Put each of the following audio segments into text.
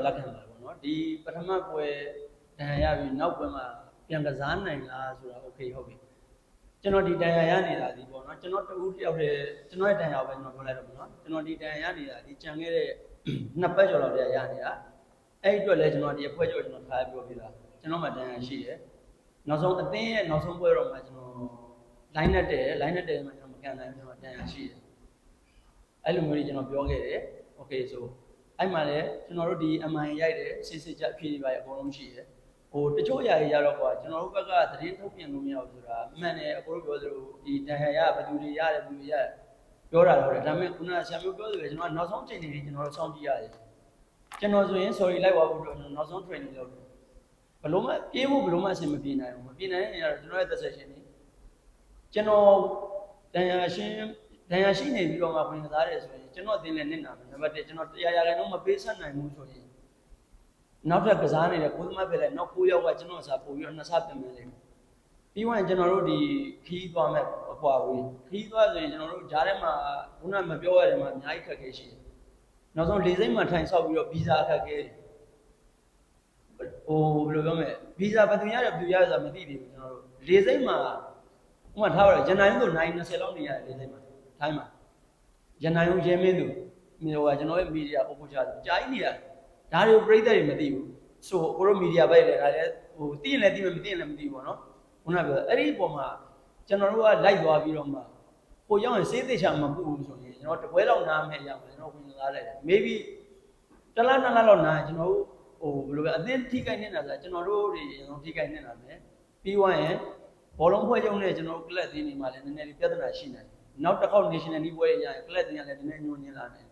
တော့လက်ခံပါပေါ့နော်ဒီပထမပွဲဒဏ်ရာရပြီးနောက်ပွဲမှာပြန်ကစားနိုင်လားဆိုတာโอเคဟုတ်ပြီကျွန်တော်ဒီဒဏ်ရာရနေတာဒီပေါ့နော်ကျွန်တော်တူတယောက်တည်းကျွန်တော်ရဲ့ဒဏ်ရာပဲကျွန်တော်ပြောလိုက်တော့ပေါ့နော်ကျွန်တော်ဒီဒဏ်ရာရနေတာဒီကြံခဲ့တဲ့နှစ်ပတ်ကျော်လောက်တည်းရနေတာအဲ့ဒီအတွက်လည်းကျွန်တော်ဒီအဖွဲကျော်ကျွန်တော်ထားပြောပြတာကျွန်တော်မှဒဏ်ရာရှိတယ်နောက်ဆုံးအသင်းရဲ့နောက်ဆုံးပွဲတော့မှကျွန်တော် line နဲ့တယ် line နဲ့တယ်မှကျွန်တော်မကန်နိုင်ဘူးကျွန်တော်ဒဏ်ရာရှိတယ်အဲ့လိုမျိုးကြီးကျွန်တော်ပြောခဲ့တယ် okay ဆို အဲ့မှာလည်းကျွန်တော်တို့ဒီ MI ရိုက်တယ်စစ်စစ်ချက်အဖြစ်တွေပါအကုန်လုံးရှိတယ်ဟိုတချို့ຢာတွေရတော့ကွာကျွန်တော်တို့ဘက်ကသတင်းထုတ်ပြန်လို့မရဘူးဆိုတာအမှန်တယ်အကိုတို့ပြောသလိုဒီတန်ဟန်ရဘယ်သူတွေရတယ်ဘယ်သူတွေရပြောတာတော့တယ်ဒါပေမဲ့ခုနကဆရာမျိုးပြောသလိုကျွန်တော်နောက်ဆုံးချိန်နေပြီကျွန်တော်တို့စောင့်ကြည့်ရတယ်ကျွန်တော်ဆိုရင် sorry လိုက်ပါဖို့တော့ကျွန်တော်နောက်ဆုံး training လုပ်တယ်ဘလို့မှပြေးဖို့ဘလို့မှအဆင်မပြေနိုင်ဘူးမပြေနိုင်ရင်တော့ကျွန်တော်ရဲ့သက်ဆက်ရှင်နေကျွန်တော်တန်ရာရှင် တန်ရာရှိနေပြီးတော့မှဝင်စားတယ်ဆိုရင်ကျွန်တော်အတင်းလည်းနစ်နာမယ်နံပါတ်1ကျွန်တော်တရားရာခိုင်နှုန်းမပေးဆက်နိုင်ဘူးဆိုရင်နောက်ထပ်ကစားနေတဲ့ကိုသမားပဲလဲနောက်9ယောက်ကကျွန်တော်စာပို့ပြီးတော့နှစ်ဆပြင်မယ်လေပြီးဝင်ကျွန်တော်တို့ဒီခီးသွားမဲ့အကွာဝေးခီးသွားဆိုရင်ကျွန်တော်တို့ဂျားထဲမှာခုနမပြောရတယ်မှာအများကြီးခက်ခဲရှိတယ်နောက်ဆုံးလေစိမ့်မှာထိုင်ဆောက်ပြီးတော့ဗီဇာခက်ခဲဟိုဘယ်လိုပြောမလဲဗီဇာဘယ်သူရတယ်ဘယ်သူရဆိုတာမသိသေးဘူးကျွန်တော်တို့လေစိမ့်မှာဥပမာထားပါတော့ဂျန်နိုင်ဆိုနိုင်20လောက်နေရတယ်လေစိမ့်မှာ ထိုင်းမှာဂျန်နိုင်ကိုရဲမင်းသူဟိုကကျွန်တော်ရဲ့မီဒီယာအုပ်ဖို့ချတယ်ကြားကြီးနေရတယ်ဒါတွေကိုပြိဿတွေမသိဘူးဆိုကိုတို့မီဒီယာဘက်လည်းဒါလည်းဟိုသိရင်လည်းသိမယ်မသိရင်လည်းမသိဘူးပေါ့နော်ခုနကပြောအဲ့ဒီအပေါ်မှာကျွန်တော်တို့ကလိုက်သွားပြီးတော့မှကိုရောက်ရင်စေးသေးချာမပူဘူးဆိုရင်ကျွန်တော်တပွဲလောက်နားမယ်ရမယ်ကျွန်တော်ဝင်လာလိုက်တယ် maybe တစ်လားနှစ်လားလောက်နားကျွန်တော်တို့ဟိုဘယ်လိုပဲအသင်းထိခိုက်နေတာဆိုတာကျွန်တော်တို့တွေကျွန်တော်ထိခိုက်နေတာမယ်ပြီးသွားရင်ဘောလုံးဖွဲ့ချုပ်နဲ့ကျွန်တော်တို့ကလပ်သင်းတွေမှာလည်းနည်းနည်းလေးပြဿနာရှိနေတယ် နောက်တစ်ခေါက် national league ပွဲရရင်ကလပ်သင်းကလည်းနည်းနည်းညှို့ညင်းလာတယ်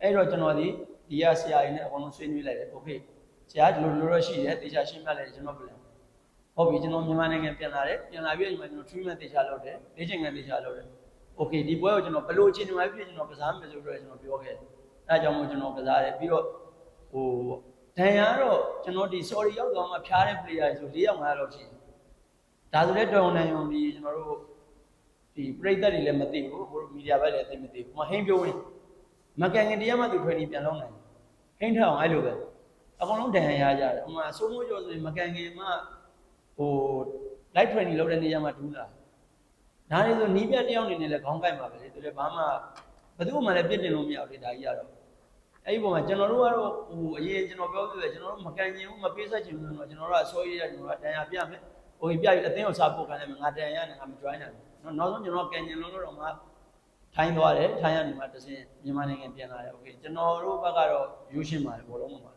အဲ့တော့ကျွန်တော်ဒီဒီကဆရာကြီးနဲ့အကုန်လုံးဆွေးနွေးလိုက်တယ် okay ဆရာဒီလိုလိုတော့ရှိတယ်တေချာရှင်းပြလိုက်တယ်ကျွန်တော်ပြန်ဟုတ်ပြီကျွန်တော်မြန်မာနိုင်ငံပြန်လာတယ်ပြန်လာပြီးတော့ကျွန်တော် treatment တေချာလုပ်တယ်လေ့ကျင့်ခန်းတေချာလုပ်တယ် okay ဒီပွဲကိုကျွန်တော်ဘယ်လိုအခြေအနေမှာဖြစ်ကျွန်တော်ကစားမယ်ဆိုတော့ကျွန်တော်ပြောခဲ့တယ်အဲအကြောင်းမို့ကျွန်တော်ကစားတယ်ပြီးတော့ဟိုဒဏ်ရာတော့ကျွန်တော်ဒီ sorry ရောက်သွားမှဖျားတဲ့ player ဆို၄ယောက်၅ယောက်လောက်ရှိတယ်ဒါဆိုလည်းတော်နိုင်ုံဒီကျွန်တော်တို့ ဒီပြိသက်တွေလည်းမသိဘူးဘို့မီဒီယာဘက်လည်းသိမသိဘူးမဟင်းပြောဝင်မကန်ခင်တရားမှသူ training ပြန်လုပ်နိုင်တယ်ဟင်းထအောင်အဲ့လိုပဲအကုန်လုံးဒဏ်ရာရကြတယ်ဥမာစိုးမိုးကျော်ဆိုရင်မကန်ခင်မှဟို live training လုပ်တဲ့နေရာမှာဒူးလာဒါတွေဆိုနီးပြတ်တယောက်အနေနဲ့လည်းခေါင်းကိုက်မှာပဲလေသူလည်းဘာမှဘယ်သူမှလည်းပြစ်တင်လို့မရဘူးလေဒါကြီးကတော့အဲ့ဒီပုံမှာကျွန်တော်တို့ကတော့ဟိုအရင်ကျွန်တော်ပြောပြတယ်ကျွန်တော်တို့မကန်ကျင်ဘူးမပေးဆက်ချင်ဘူးဆိုတော့ကျွန်တော်တို့ကအစိုးရရကျွန်တော်တို့တန်ရာပြမယ် ဟိုပြပြီးအသင်းကိုစားဖို့ခံတယ်ငါတန်ရာနဲ့ငါမ join နိုင်ဘူးနောက်ဆုံးကျွန်တော်ကန်ကျင်လုံးလို့တော့ငါထိုင်းသွားတယ်ထိုင်းရနေမှာတစင်းမြန်မာနိုင်ငံပြန်လာတယ်โอเคကျွန်တော်တို့ဘက်ကတော့ယူရှင်းပါတယ်ဘောလုံးမှာ